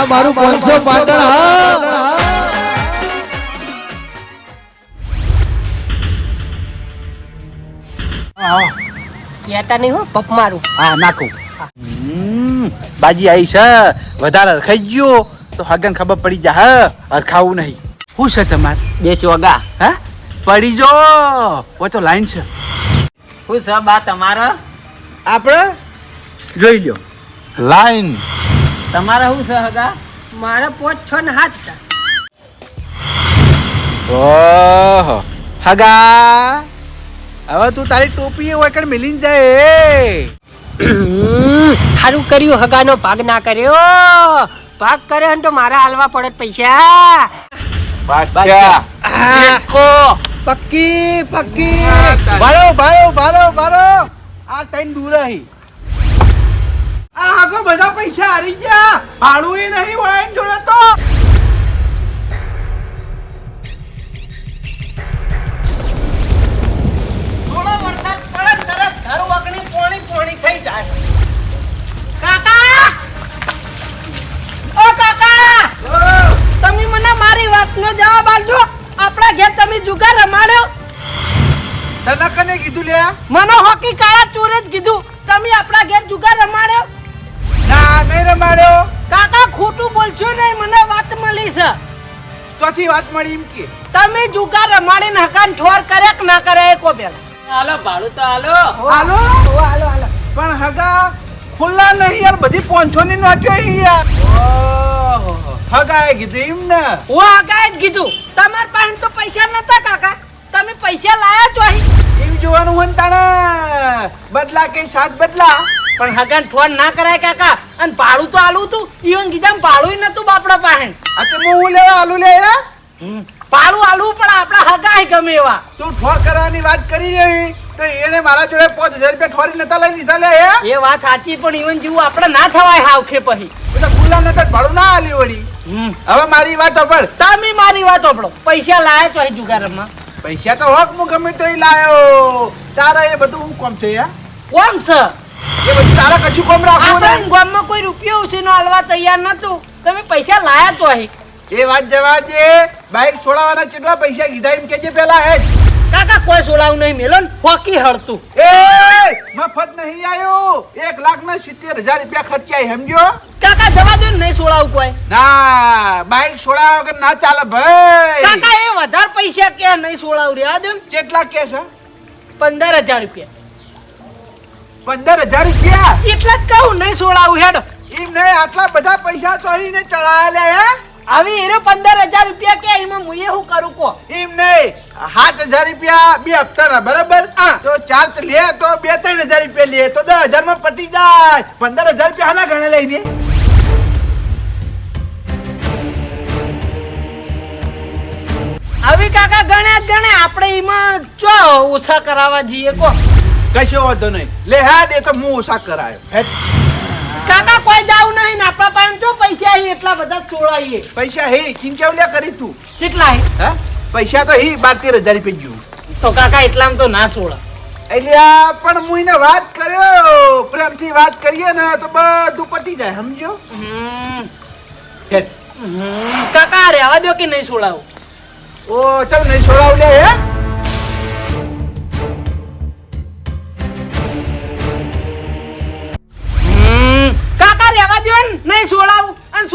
આ મારું પાંચસો પાટણ હા. કેતા નહીં હો પપ મારું. હા નાખું. બાજી આવી છે. વધારે ખાઈ ગયો. તો હગન ખબર પડી જા હા. ખાવું નહીં. શું છે તમારે? બે ચોગા. હા? પડી જો. ઓ તો લાઈન છે. શું છે બા તમારા? આપણે? જોઈ લો લાઈન. તમારા શું છે હગા? મારા પોચ છ ને હાથ ઓહો. હગા. હવે તું તારી ટોપી હોય કણ મિલી જાય સારું કર્યું હગાનો ભાગ ના કર્યો. ભાગ કરે ને તો મારા હાલવા પડે પૈસા. પક્કી પક્કી. ભાડો ભાડો ભાડો ભાડો. આ ટાઈમ દૂર રહી. આ બધા પૈસા હારી ગયા. ભાડું એ નહીં વળાઈને જોડે તો. થોડો વરસાદ પડે તરત ઘર વગણી પોણી પોણી થઈ જાય. કાકા! ઓ કાકા! તમે મને મારી વાતનો જવાબ આપજો. આપણા ઘેર તમે જુગાર રમાડ્યો. તને કને કીધું લે મને હોકી કાળા ચોરે જ કીધું. તમે આપણા ઘેર જુગાર રમાડ્યો. ના નહીં રમાડ્યો? કાકા ખોટું બોલશો નહીં મને વાત મળી છે. ચોથી વાત મળી એમ કે. તમે જુગાર રમાડીને હકાન ઠોર કરે કે ના કરે એ કો પેલા. હાલો ભાડું તો હાલો. હાલો? હાલો હાલો. પણ હગા ખુલ્લા નહીં યાર બધી પોંછો ની નાખ્યો અહીં યાર હગાએ કીધું એમ ને. હું હગાએ જ કીધું. તમાર પાસે તો પૈસા નતા કાકા. તમે પૈસા લાયા છો અહીં. એમ જોવાનું હોય તાણે. બદલા કે સાત બદલા? પણ હગન ફોન ના કરાય કાકા. અને ભાડું તો આલું તું. ઈવન કીધા ભાડું નતું બાપડા પાસે આ તે હું લેવા આલુ લે હે? ભાડું આલવું પણ આપણા હગાય ગમે એવા. તું ઠોર કરવાની વાત કરી રહી તો એને મારા જોડે પાંચ હજાર રૂપિયા ઠોરી નતા લઈ લીધા લે હે? એ વાત સાચી પણ ઈવન જેવું આપણે ના થવાય હાવખે પછી. એ તો ખુલ્લા નતા ભાડું ના આલી વળી. હવે મારી વાત સાંભળ. તમે મારી વાત સાંભળો. પૈસા લાયા છો અહીં જુગારમાં. પૈસા તો હોક હું ગમે તો લાયો. તારા એ બધું હું કોમ છે યાર કોમ છે? એ બધું તારા કશું કોમ રાખવું નહીં. ગામમાં કોઈ રૂપિયો ઉછીનો આલવા તૈયાર નતું તમે પૈસા લાયા છો અહીં. એ વાત જવા દે. બાઈક છોડાવવાના કેટલા પૈસા કીધા એમ કેજે પેલા હે કાકા કોઈ સોલાવું નહીં. મેલો હોકી હળતું એ મફત નહીં આયો. એક લાખ ના સિત્તેર હજાર રૂપિયા ખર્ચ્યા સમજો કાકા જવા દે નહીં સોલાવું કોઈ. ના બાઈક વગર ના ચાલે ભાઈ. કાકા એ વધારે પૈસા કે નહીં સોલાવું રહ્યા દો કેટલા કે છે? પંદર હજાર રૂપિયા. પંદર હજાર રૂપિયા? એટલા જ કહું નહીં સોલાવું હેડો. એમ નહીં આટલા બધા પૈસા તો અહીંને ચડાયેલા હે? હવે એનો પંદર હજાર રૂપિયા કે એમાં હું કરું કો એમ નહીં સાત હજાર રૂપિયા બે હપ્તાના બરાબર. તો ચાર લે તો બે ત્રણ હજાર રૂપિયા લે તો દસ હજારમાં પટી જાય. પંદર હજાર રૂપિયા હાના ગણે લઈ દે. આવી કાકા ગણે ગણે આપણે એમાં ચો ઓછા કરાવવા જઈએ કો કશો વાંધો નહીં. લે હા દે તો હું ઓછા કરાયો. કાકા કોઈ જાવ નહીં. ને આપણા પાસે જો પૈસા હી એટલા બધા ચોળાઈએ. પૈસા હે કિંચાવલ્યા કરી તું. કેટલા હે? હા? પૈસા તો હી બાર તેર હજાર રૂપિયા જેવું. તો કાકા એટલામાં તો ના સોળા એટલે પણ હું એને વાત કર્યો. પ્રેમથી વાત કરીએ ને તો બધું પતી જાય સમજો કાકા રહેવા દો કે નહીં સોળાવું ઓ ચલ નહીં છોડાવ લે હે? કાકા રહેવા સોળાવું. અને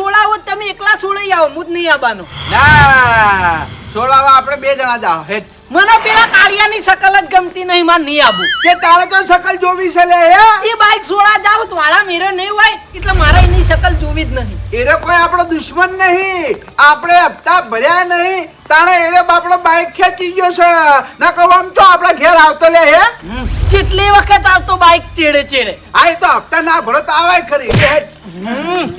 તમે એકલા સોળાઈ આવો. હું નહીં આવવાનો. ના. છોડાવા આપણે બે જણા જાવ હે. મને પેલા કાળિયાની શકલ જ ગમતી નહીં માં નહીં આવું. કે તારે તો શકલ જોવી છે લે હે. એ બાઈક છોડા જાવ તો વાળા મેરે નહીં હોય એટલે મારે એની શકલ જોવી જ નહીં. એરે કોઈ આપણો દુશ્મન નહીં. આપણે હપ્તા ભર્યા નહીં. તારે એરે બાપડો બાઈક ખેંચી ગયો છે. ના કહું આમ તો આપણા ઘેર આવતો લે હે. જેટલી વખત આવતો બાઈક ચેડે ચેડે. આ એ તો હપ્તા ના ભરો તો આવાય ખરી. લે હેડ. હમ,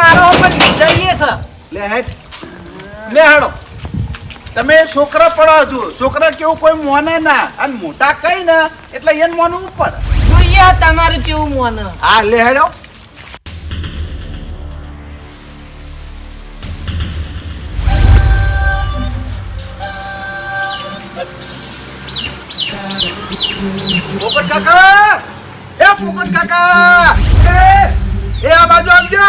મારો પણ જઈએ છે લે હે. લે હેડો. તમે છોકરા પડો છોકરા કેવું કોઈ મોને ના. અને મોટા કઈ ને. એટલે એને મોનું ઉપર. જોઈએ તમારું કેવું મોન? હા લે હેડો. પોપટ કાકા! એ પોપટ કાકા! એ, એ આ બાજુ આવજો.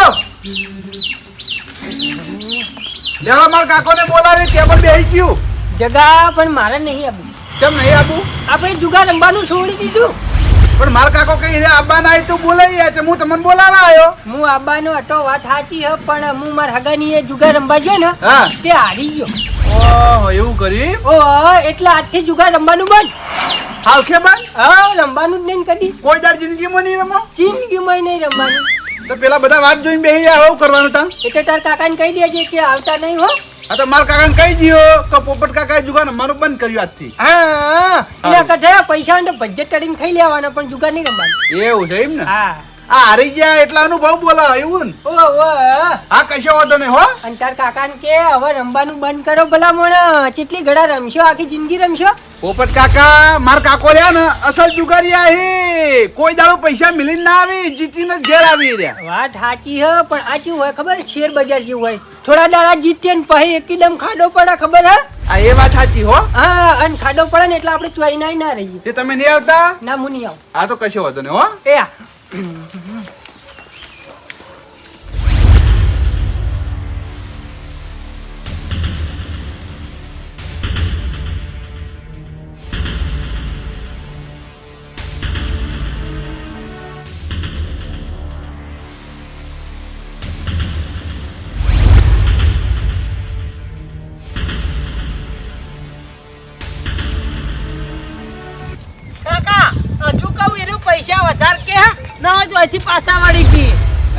લેવા મારા કાકોને બોલાવી ટેબલ બેહી ગયું. જગા પણ મારે નહીં આવું. કેમ નહીં આબુ આપણે જુગા રમવાનું છોડી દીધું. પણ મારા કાકો કહી રે આબા ના તો બોલાવી છે હું તમને બોલાવા આવ્યો. હું આબાનો હતો વાત સાચી હ પણ હું મારા હગાની એ જુગા રમવા છે ને તે હારી ગયો. ઓહો એવું કરી? ઓહો એટલે આજથી જુગા રમવાનું બંધ. હાલ કે બાન હા રમવાનું જ નહીં કદી. કોઈ દાડ જિંદગીમાં નહીં રમો? જિંદગીમાં નહીં રમવાનું. તો પેલા બધા વાત જોઈને બેસી જાય આવું કરવાનું તા એટલે તાર કાકાને કહી દેજે કે આવતા નહીં હો. હા તો મારા કાકાને કહી દયો કે પોપટ કાકાએ જુગાર અમારું બંધ કર્યું આજથી. હા એના કરતા પૈસા ને બજેટ ચડીને ખાઈ લેવાના પણ જુગાર નહીં રમવાનું. એવું છે એમ ને? હા. આ હારી ગયા એટલા અનુભવ બોલા એવું ને? ઓ ઓ હા. કશો વાંધો નહીં હો. અને તાર કાકાને કે હવે રમવાનું બંધ કરો ભલા મણ ચેટલી ઘડા રમશો? આખી જિંદગી રમશો? પોપટ કાકા માર કાકો રહ્યા ને અસલ જુગારી આહી કોઈ દાડો પૈસા મિલી ના આવી જીતીને ઘેર આવી રહ્યા. વાત સાચી હ પણ આ કેવું હોય ખબર? શેર બજાર જેવું હોય. થોડા દાડા જીતીએ ને પછી એકદમ ખાડો પડે ખબર હે? આ એ વાત સાચી હો. હા અને ખાડો પડે ને એટલે આપણે ચોઈ ના રહીએ. તે તમે નહીં આવતા? ના હું નહીં આવું. આ તો કશો વાંધો નહીં હો. એ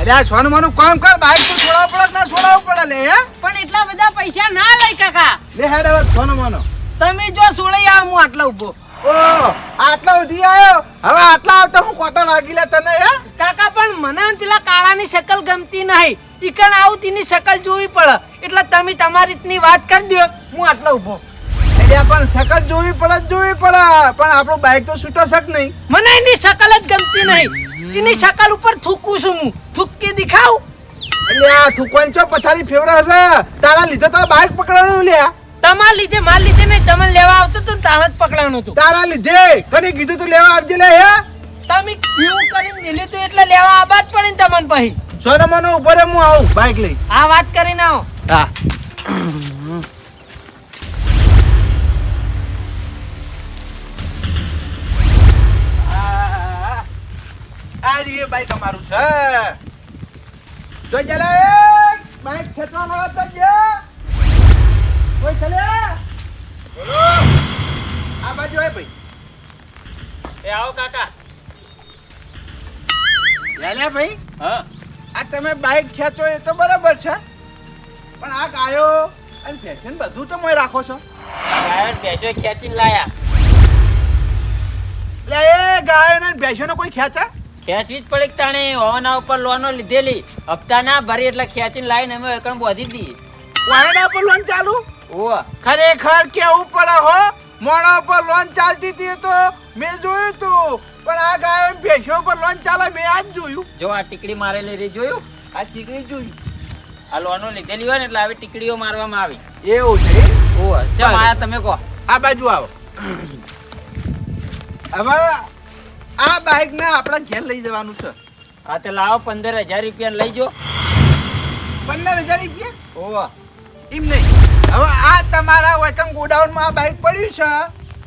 આ સોનું માનું કામ કર બાઈક તો છોડાવવું પડે ના છોડાવવું પડે લે હે? પણ એટલા બધા પૈસા ના લઈ કાકા. લે હેડ હવે સોનું માનો. તમે જો આવ હું આટલો ઊભો ઓ આટલા આવ્યો હવે આટલા આવતા હું કોટા વાગી લે તને હે? કાકા પણ મને પેલા કાળાની શકલ ગમતી નહીં. ઈકણ આવું તેની શકલ જોવી પડે. એટલે તમે તમારી રીતની વાત કરી દો હું આટલો ઊભો પણ સકલ જોવી પડે જ જોવી પડે. પણ આપણું બાઈક તો છૂટો શક નહીં? મને એની શકલ જ ગમતી નહીં. એની શકલ ઉપર થૂકું છું હું. થૂકી દેખાવ. એટલે આ થૂકવાની ચો પથારી ફેવરા હશે? તારા લીધે તો બાઇક પકડવાનું લ્યા. તમારા લીધે માર લીધે નહીં. તમે લેવા આવતો તો તાણ જ પકડાણું હતું. તારા લીધે? કને કીધું તું લેવા આવજે લે હે? તમે કેવું કરીને મેલ્યું હતું એટલે લેવા આબાદ પડે ને તમને પછી. સોનો મનો ઉપર હું આવું બાઈક લઈ. આ વાત કરીને આવો. હા. આ રીએ બાઈક અમારું છે. જો ચાલે બાઈક ખેંચવા લાવો તો જે. કોઈ ચાલે. બોલો આ બાજુ આય ભાઈ. એ આવો કાકા. લે લે ભાઈ? હા. આ તમે બાઈક ખેંચો એ તો બરાબર છે. પણ આ ગાયો અને ફેશન બધું તો મોય રાખો છો. ગાયો ભેંસો ખેંચીને લાયા. લે એ ગાયો ને ભેંસો કોઈ ખેંચે? ખેંચવી જ પડે કે તાણે? ઓના ઉપર લોનો લીધેલી. હપ્તા ના ભરી એટલે ખેંચીને લાઈને અમે એકણ બોધી દઈએ. વાયડા ઉપર લોન ચાલુ? ઓ ખરેખર કેવું પડે હો? મોડા ઉપર લોન ચાલતી હતી તો મેં જોયું તું. પણ આ ગાય ભેંસો પર લોન ચાલે મેં આજ જોયું. જો આ ટીકડી મારેલી રહી જોયું? આ ટીકડી જોયું આ લોનો લીધેલી હોય ને એટલે આવી ટીકડીઓ મારવામાં આવી. એવું છે? ઓ ચાલ તમે કહો. આ બાજુ આવો. હવે આ બાઈક ને આપણા ઘેર લઈ જવાનું છે. હા તો લાવો પંદર હજાર રૂપિયા લઈ જો પંદર હજાર રૂપિયા? ઓ એમ નહીં. હવે આ તમારા વેકમ ગોડાઉનમાં આ બાઈક પડ્યું છે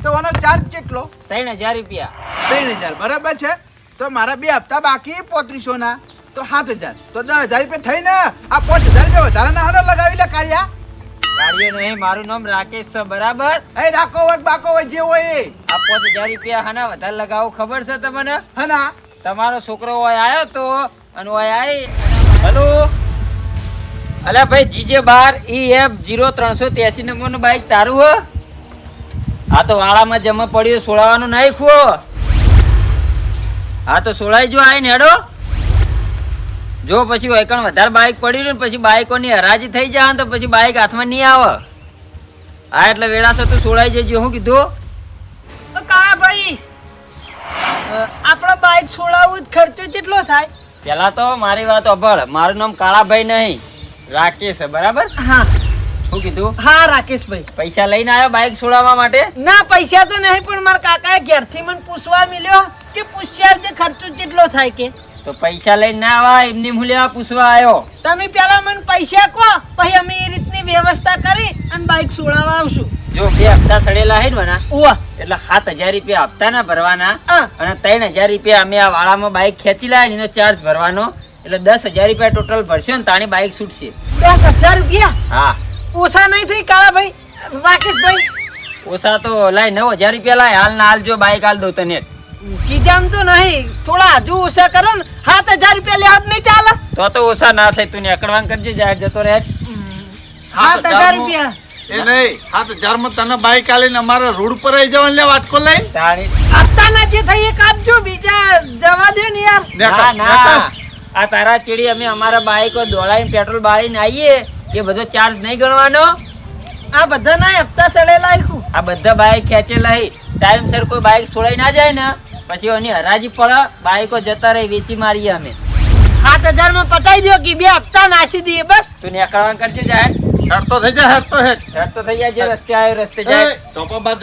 તો આનો ચાર્જ કેટલો? ત્રણ હજાર રૂપિયા. ત્રણ હજાર બરાબર છે? તો મારા બે હપ્તા બાકી પોત્રીસો ના તો સાત હજાર તો દસ હજાર રૂપિયા થઈ ને આ પાંચ હજાર રૂપિયા વધારાના હાડો લગાવી લે કાઢ્યા ગાડીઓ નહીં મારું નામ રાકેશ છે બરાબર? એ રાખો હોય બાકો હોય જે હોય એ. આ પાંચ હજાર રૂપિયા હાના વધારે લગાવો ખબર છે તમને? હના. તમારો છોકરો હોય આવ્યો તો અને હોય આવી હલો? અલ્યા ભાઈ જીજે બાર ઈ એફ જીરો ત્રણસો ત્યાસી નંબરનું બાઈક તારું હો? આ તો વાળામાં જમા પડ્યું સોળાવાનું ખો હા. તો સોળાઈ જો આવીને હેડો. જો પછી વૈકણ વધારે બાઈક પડી ને પછી બાઈકોની હરાજી થઈ જાય તો પછી બાઈક હાથમાં નહીં આવે. હા એટલે વેળાસર તું છોડાઈ જજો શું કીધું? તો કાળા ભાઈ આપણો બાઈક છોડાવવું જ ખર્ચો કેટલો થાય? પેલા તો મારી વાત અભળ મારું નામ કાળાભાઈ નહીં રાકેશ છે બરાબર? હા. શું કીધું? હા રાકેશભાઈ. પૈસા લઈને આવ્યો બાઇક છોડાવવા માટે? ના પૈસા તો નહીં પણ મારા કાકાએ ઘેરથી મને પૂછવા મળ્યો કે પૂછ્યા ખર્ચો કેટલો થાય કે? તો પૈસા લઈને ના આવા એમની હું લેવા પૂછવા આવ્યો તમે પેલા મને પૈસા કહો પછી અમે એ રીતની વ્યવસ્થા કરી અને બાઇક છોડાવવા આવશું. જો બે હપ્તા સડેલા હે ને ઓવા એટલે સાત હજાર રૂપિયા હપ્તાના ભરવાના હા. અને ત્રણ હજાર રૂપિયા અમે આ વાળામાં બાઇક ખેંચી લાવે એનો ચાર્જ ભરવાનો. એટલે દસ હજાર રૂપિયા ટોટલ ભરશો ને તાણી બાઇક છૂટશે. દસ હજાર રૂપિયા? હા. ઓછા નહીં થઈ કાળાભાઈ રાકેશભાઈ. ઓછા તો લાય નવ હજાર રૂપિયા લાય હાલ ના હાલ જો બાઇક હાલ દઉં તને. કીધામ તો નહીં. થોડા હજુ ઓછા કરો ને. સાત હજાર રૂપિયા લેવા નહીં ચાલે. તો તો ઓછા ના થાય તું અકડવાન કરજે જાહેર જતો રહે. સાત હજાર રૂપિયા. એ નહીં સાત હજારમાં તને બાઈક આલીને અમારે રોડ પર આવી જવાનું લે વાટકો લઈને? તાણી જે થઈ એક આપજો બીજા જવા દે ને યાર. ના ના. આ તારા ચીડી અમે અમારા બાઈકો દોડાઈને પેટ્રોલ બાળીને આવીએ એ બધો ચાર્જ નહીં ગણવાનો. આ બધા ના હપ્તા સડેલા આ બધા બાઈક ખેંચેલા ટાઈમ ટાઈમસર કોઈ બાઈક છોડાઈ ના જાય ને. પછી એની હરાજી પડે બાઈકો જતા રહી વેચી મારીએ અમે. સાત હજારમાં પટાઈ દો કે બે હપ્તા નાસી દઈએ બસ. તું નીકળવાનું કરજે જાહેર હરતો થઈ જાય હરતો હેડ. રસ્તો થઈ જાય જે રસ્તે આવ્યો રસ્તે જાય. ચોપા બાર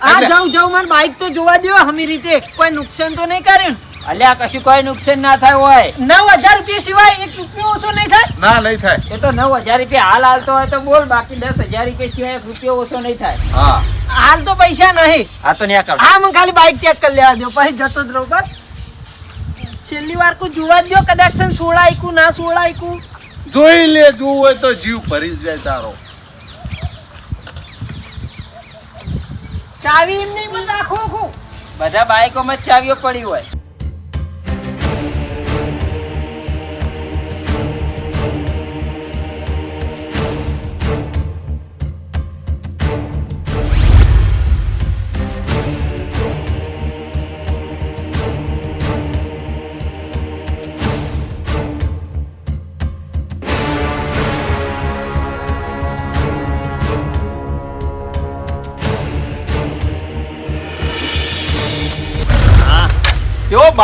આ જાઉં જાઉં મને બાઈક તો જોવા દો હમી રીતે. કોઈ નુકસાન તો નહીં કર્યું અલ્યા કશું કોઈ નુકસાન ના થાય હોય. નવ હજાર રૂપિયા સિવાય એક રૂપિયો ઓછો નહીં થાય? ના નહીં થાય. એ તો નવ હજાર રૂપિયા હાલ હાલતો હોય તો બોલ બાકી દસ હજાર રૂપિયા સિવાય એક રૂપિયો ઓછો નહીં થાય. હા. હાલ તો પૈસા નહીં. આ તો નીકળ હા મને ખાલી બાઇક ચેક કરી લેવા દો પછી જતો જ રહું બસ. છેલ્લી વાર કોઈ જોવા દો કદાચ છે ને સોળાઈકું ના સોળાઈકું. જોઈ લે જોવું હોય તો જીવ ભરી જાય તારો. ચાવી એમ નહીં મને રાખો આખું. બધા બાઈકોમાં જ ચાવીઓ પડી હોય.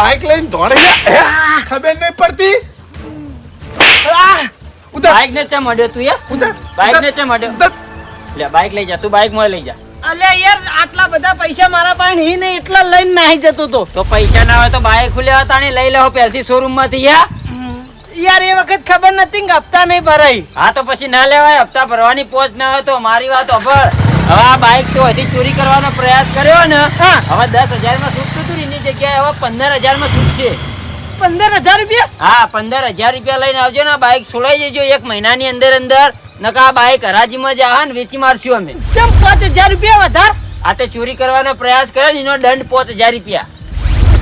બાઈક લઈને દોડે છે? ખબર નહીં પડતી? ઉધર બાઈક ને ચા અડ્યો તું યાર ઉધર બાઈક ને ચા અડ્યો લે બાઇક લઈ જા તું બાઇકમાં લઈ જા. અલે યાર આટલા બધા પૈસા મારા પાસે નહીં ને એટલા લઈને નાહી જતો તો. તો પૈસા ના હોય તો બાઈક ખુલ્યા હતા ને લઈ લેવો પેલથી શોરૂમમાંથી યા યાર એ વખત ખબર નથી કે હપ્તા નહીં ભરાય. હા તો પછી ના લેવાય હપ્તા ભરવાની પોચ ના હોય તો મારી વાત અભળ હવે આ બાઈક તો હજી ચોરી કરવાનો પ્રયાસ કર્યો ને હવે દસ હજારમાં હતું ને જગ્યાએ હવે પંદર હજારમાં છૂટશે પંદર હજાર રૂપિયા? હા પંદર હજાર રૂપિયા લઈને આવજો ને બાઇક છોડાઈ જજો એક મહિનાની અંદર અંદર. નકા આ બાઈક હરાજીમાં જ આહા ને વેચી મારશું અમે. ચમ પાંચ હજાર રૂપિયા વધાર? આ તે ચોરી કરવાનો પ્રયાસ કરે ને એનો દંડ પાંચ હજાર રૂપિયા.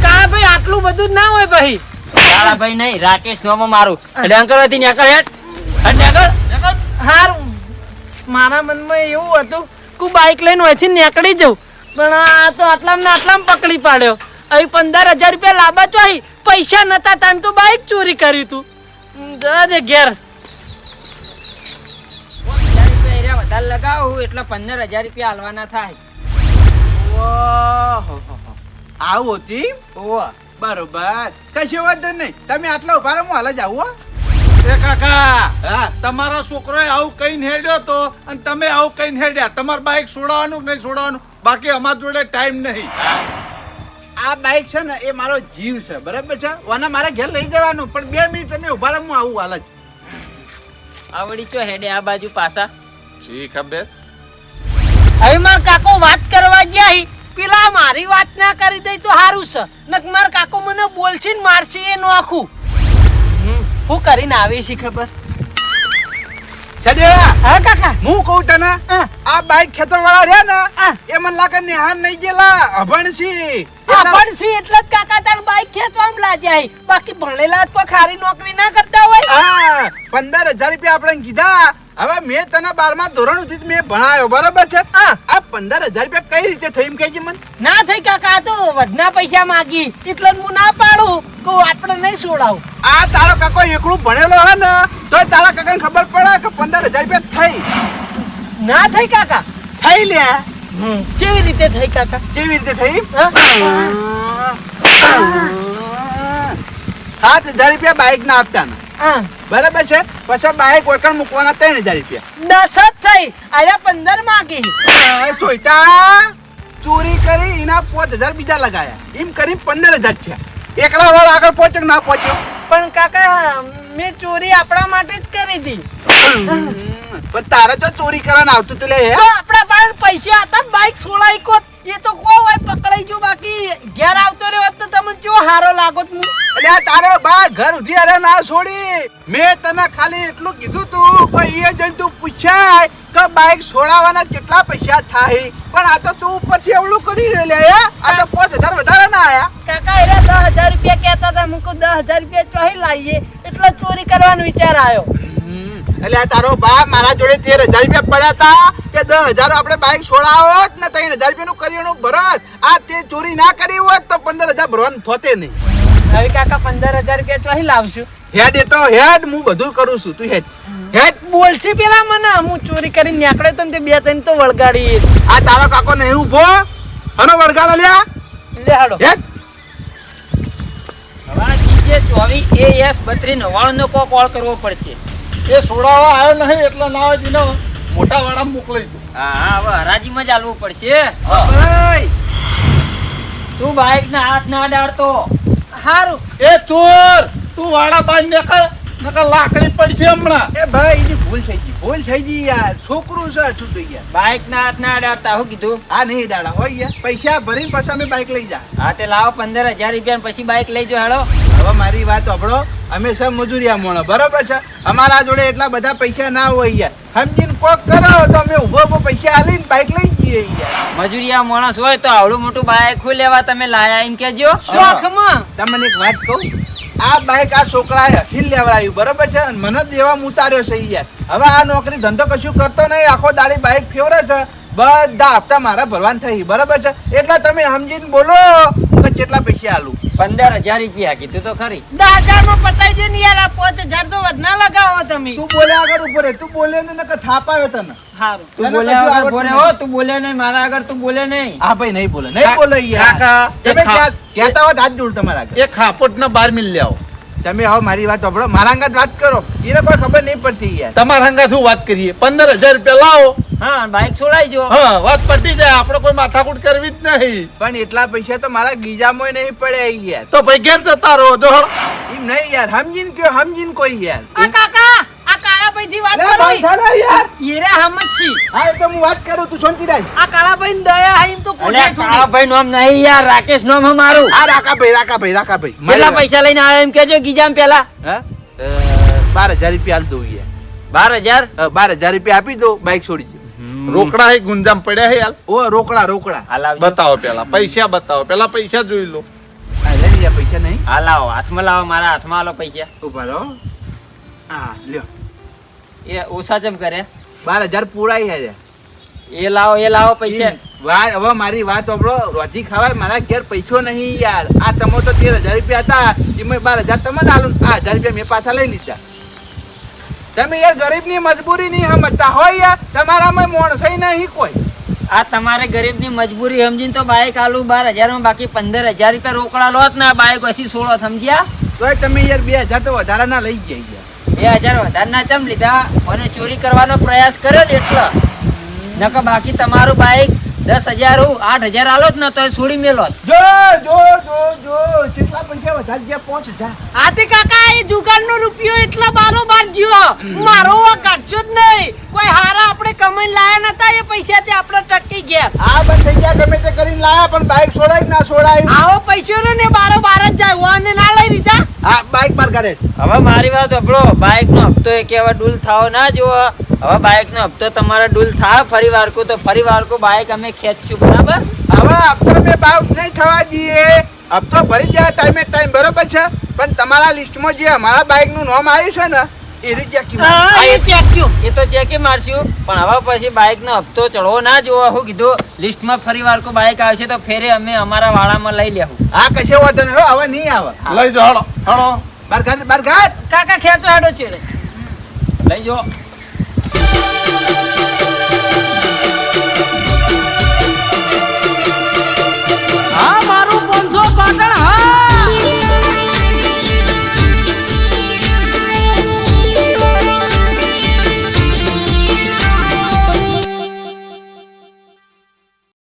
કા ભાઈ આટલું બધું ના હોય ભાઈ. તારાભાઈ નહીં રાકેશ નોમાં મારું. ડંકરવાથી નીકળ હેઠ હારું. મારા મનમાં એવું હતું કે બાઇક બાઈક લઈને વચ્ચે નીકળી જાઉં. પણ આ તો આટલામાં ને આટલામાં પકડી પાડ્યો. અહીં પંદર હજાર રૂપિયા લાંબા ચોહી પૈસા નતા તાન તો બાઈક ચોરી કર્યું તું. દે ઘેર. વધારે લગાવું એટલે પંદર હજાર રૂપિયા હાલવાના થાય આવું હતી? ઓ બરોબર. કશો વાંધો નહીં. તમે આટલા ઊભા રહો હું હાલ જ આવું હો. એ કાકા હા. તમારો છોકરો આવું કઈ હેડ્યો તો અને તમે આવું કઈ હેડ્યા. તમારે બાઈક છોડાવવાનું કે નહીં છોડાવવાનું? બાકી અમારા જોડે ટાઈમ નહીં. આ બાઈક છે ને એ મારો જીવ છે બરાબર છે? અને મારે ઘેર લઈ જવાનું પણ બે મિનિટ તમે ઊભા રહો હું આવું હાલ જ. આવડી ચો હેડે આ બાજુ પાછા. જી ખબર. હવે માર કાકો વાત કરવા જાય પેલા મારી વાત ના કરી દઈ તો સારું છે. નક માર કાકો મને બોલશે ને મારશે એ નોખું હું કરીને આવી છે ખબર. સડ્યા હા કાકા. હું કહું તને આ બાઈક ખેંચવા વાળા રહ્યા ને એ મને લાગે નિહાન નહીં ગયેલા અભણ છે એટલે જ કાકા તાર બાઈક ખેંચવામાં લાગ્યા બાકી ભણેલા કોઈ ખારી નોકરી ના કરતા હોય. હા પંદર હજાર રૂપિયા આપણે કીધા. હવે મેં તને બારમા ધોરણ સુધી મેં ભણાયો બરોબર છે? હા. આ પંદર હજાર રૂપિયા કઈ રીતે થઈ એમ કહેજે મને? ના થઈ કાકા તો વધના પૈસા માગી. એટલે હું ના પાડું. કે આપણે નહીં છોડાવું આ તારો કાકો એકલું ભણેલો હે ને તો તારા કાકાને ખબર પડે કે પંદર હજાર રૂપિયા થઈ. ના થઈ કાકા. થઈ લે. કેવી રીતે થઈ કાકા? કેવી રીતે થઈ? હા? સાત હજાર રૂપિયા બાઈક ના આપતા. બરાબર છે? પછી બાઈક ઓકણ મૂકવાના ત્રણ હજાર રૂપિયા. દસ જ થઈ. અરે પંદર માગી. ચોઈટા ચોરી કરી એના પાંચ હજાર બીજા લગાયા. એમ કરી પંદર હજાર થયા. એકલા વાળ આગળ પહોંચ્યો ના પહોંચ્યો? પણ કાકા મેં ચોરી આપણા માટે જ કરી હતી પણ તારે તો ચોરી કરવાનું આવતું તું લે આપણા પાસે પૈસા હતા બાઈક છોડાઈ કોત. એ તો કો હોય પકડાઈ ગયો બાકી. ઘેર આવતો રહ્યો તો તમે જો હારો લાગો હું? એટલે આ તારો બા ઘર ઉધી અરે ના છોડી. મેં તને ખાલી એટલું કીધું તું કોઈ એ જઈને તું પૂછાય કે બાઈક છોડાવવાના કેટલા પૈસા થાય. પણ આ તો તું ઉપરથી એવડું કરી રહ્યો? આ તો પાંચ હજાર વધારે ના આયા. કાકા એ દસ હજાર રૂપિયા કહેતા હતા. મૂકું દસ હજાર રૂપિયા ચોહી લાવીએ એટલે ચોરી કરવાનો વિચાર આવ્યો. એટલે તારો બાપ મારા જોડે તેર હજાર રૂપિયા પડ્યા હતા કે દસ હજાર આપણે બાઈક જ ને ત્રણ હજાર રૂપિયાનું કરિયાણું ભરત. આ તે ચોરી ના કરી હોત તો પંદર હજાર ભરવાનું થતે નહીં. હવે કાકા પંદર હજાર રૂપિયા ચોહી લાવશું. હેડ એ તો હેડ હું બધું કરું છું તું હેડ. હેડ. બોલશે પેલા મને? હું ચોરી કરીને નીકળ્યો તો તે બે ત્રણ તો વળગાડી. આ તારો કાકો નહીં ઊભો. હનો વળગાડો લ્યા. લે હાડો. હેડ. હવે એ એસ બત્રીસ નવ્વાણું નો કોલ કરવો પડશે. એ સોડાવા આવ્યો નહીં એટલે ના હોય તેને મોટા વાળા મોકલી દઉં હા હા હવે હરાજીમાં જ આલવું પડશે. તું બાઈક ના હાથ ના અડાડતો. હારું. એ ચોર તું વાળા બાંધ નકર નકર લાકડી પડશે હમણાં. એ ભાઈ એની ભૂલ થઈ ગઈ ભૂલ થઈ ગઈ યાર. છોકરું છે છું તો યાર. બાઇક ના હાથ ના અડાડતા હું કીધું? આ નહીં દાડા હોય યાર. પૈસા ભરીને પછી અમે બાઈક લઈ જા. હા તે લાવો પંદર હજાર રૂપિયા પછી બાઇક લઈ જાઓ હેડો હવે મારી વાત સાંભળો. અમે સૌ મજૂરિયા મોણો બરોબર છે? અમારા જોડે એટલા બધા પૈસા ના હોય યાર. સમજીને કોક કરો તો અમે ઊભો ઊભો પૈસા આલીને બાઈક લઈ જઈએ યાર. મજૂરિયા માણસ હોય તો આવડું મોટું બાઈક ખું લેવા તમે લાયા એમ કેજો શોખમાં તમને એક વાત કહું? આ બાઈક આ છોકરાએ અખિલ લેવડાવ્યું, બરોબર છે? મને દેવા ઉતાર્યો છે યાર. હવે આ નોકરી ધંધો કશું કરતો નહીં, આખો દાડી બાઇક ફેવરે છે. બધા હપ્તા મારા ભરવાન થઈ. બરાબર છે? એટલે તમે સમજીને બોલો કે કેટલા પૈસા આલુ. પંદર હજાર રૂપિયા કીધું તો ખરી. દસ હજારમાં પતાઈ દે ને યાર પાંચ હજાર તો વધના લગાવો તમે. તું બોલે આગળ ઉપર તું બોલે ને નકર થાપાયો તને. તું બોલે નહીં. હો તું બોલે નહીં મારા આગળ તું બોલે નહીં. હા ભાઈ નહીં બોલે. નહીં બોલે યાર. કાકા, કહેતા હાથ જોડ તમારા આગળ. એ ખાપોટ ને બાર મિલ આવો તમે આવો મારી વાત સાંભળો. મારા અંગાત વાત કરો. એને કોઈ ખબર નહીં પડતી યાર. તમારા અંગાત શું વાત કરીએ? પંદર હજાર રૂપિયા લાવો. હા બાઈક છોડાઈ જો હા વાત પતી જાય. આપણે કોઈ માથાકૂટ કરવી જ નહીં. પણ એટલા પૈસા તો મારા ગીજામાં નહીં પડે યાર. તો ભાઈ ઘેર જતા રહો જો એમ નહીં યાર. સમજીને કયો સમજીને કોઈ યાર. કાકા! કાળાભાઈ થી વાત કરો ભાઈ, યાર. હીરે હમજ છી. હા તો હું વાત કરું તું શાંતિ રાખ આ કાળાભાઈ દયા હાઈમ તો અરે કાળાભાઈ નામ નહીં યાર રાકેશ નામ મારું. આ રાકાભાઈ રાકાભાઈ રાકાભાઈ. કેટલા પૈસા લઈને આવ્યો એમ કેજો ગીજામ પેલા હા? રૂપિયા દઉં યાર. આપી દો બાઈક છોડી રોકડા એ ગુંજામ પડ્યા હે યાર ઓ રોકડા રોકડા. હાલ બતાવો પેલા પૈસા બતાવો. પેલા પૈસા જોઈ લો. લઈ પૈસા નહીં. હા લાવો હાથમાં લાવો મારા હાથમાં આલો પૈસા. ઊભા રહો. હા લ્યો. એ ઓછા જેમ કરે. બાર હજાર પૂરાઈ છે એ લાવો એ લાવો પૈસા. વાત હવે મારી વાત આપણો રોજી ખાવાય મારા ઘેર પૈસો નહીં યાર. આ તમો તો તેર હજાર રૂપિયા હતા એમાં બાર હજાર તમને આલું. આ હજાર રૂપિયા મેં પાછા લઈ લીધા. તમે યાર ગરીબની મજબૂરી નહીં સમજતા. હોય યાર તમારામાં મોણસાઈ નહીં કોઈ. આ તમારે ગરીબની મજબૂરી સમજીને તો બાઈક આલું. બાર હજારમાં બાકી પંદર હજાર રૂપિયા રોકડા લો ને ના બાઇક પછી સોળો સમજ્યા? તોય તમે યાર બે હજાર તો વધારાના લઈ જાય યાર બે હજાર વધારના ચમ લીધા. અને ચોરી કરવાનો પ્રયાસ કર્યો ને એટલો. નકર બાકી તમારું બાઈક દસ હજાર આઠ હજાર આલો જ ને તો છોડી મેલો. જો જો જો જો જો આતે કાકા એ જુગાર રૂપિયો એટલા બારો બાર જ્યો. મારો આ કાઢશો જ નહીં. કોઈ હારા આપણે કમાઈને લાયા નતા એ પૈસા તે આપણે ટકી ગયા. આ બંધ થઈ ગયા. ગમે તે કરીને લાયા પણ બાઈક છોડાય ના છોડાય? આવો પૈસો રહ્યો ને બારો બાર જ જાય. વાને ના લઈ લીધા? આ બાઈક પર કરે. હવે મારી વાત સાંભળો બાઈક નો હપ્તો એક એવા ડૂલ થાવ ના જોવો હવે બાઈક નો હપ્તો તમારા ડૂલ થાય. ફરી વારકું તો ફરી વારકું બાઈક અમે ખેંચશું બરાબર? હવે હપ્તો મેં નહીં થવા દઈએ. હપ્તો ભરી જાય ટાઈમે ટાઈમ બરોબર છે? પણ તમારા લિસ્ટમાં જે અમારા બાઇકનું નામ આવ્યું છે ને એ રીતે એ તો ચેકી મારશું પણ હવે પછી બાઇક નો હપ્તો ચડવો ના જોવો હું કીધું લિસ્ટમાં ફરી વાર વારકું બાઇક આવશે તો ફેરે અમે અમારા વાળામાં લઈ લેવું. આ કશે વાંધો નહીં હવે નહીં આવે. લઈ જાઓ હળો હળો બરગાટ બરગાટ કાકા ખેંચો હાડો ચેડે લઈ જો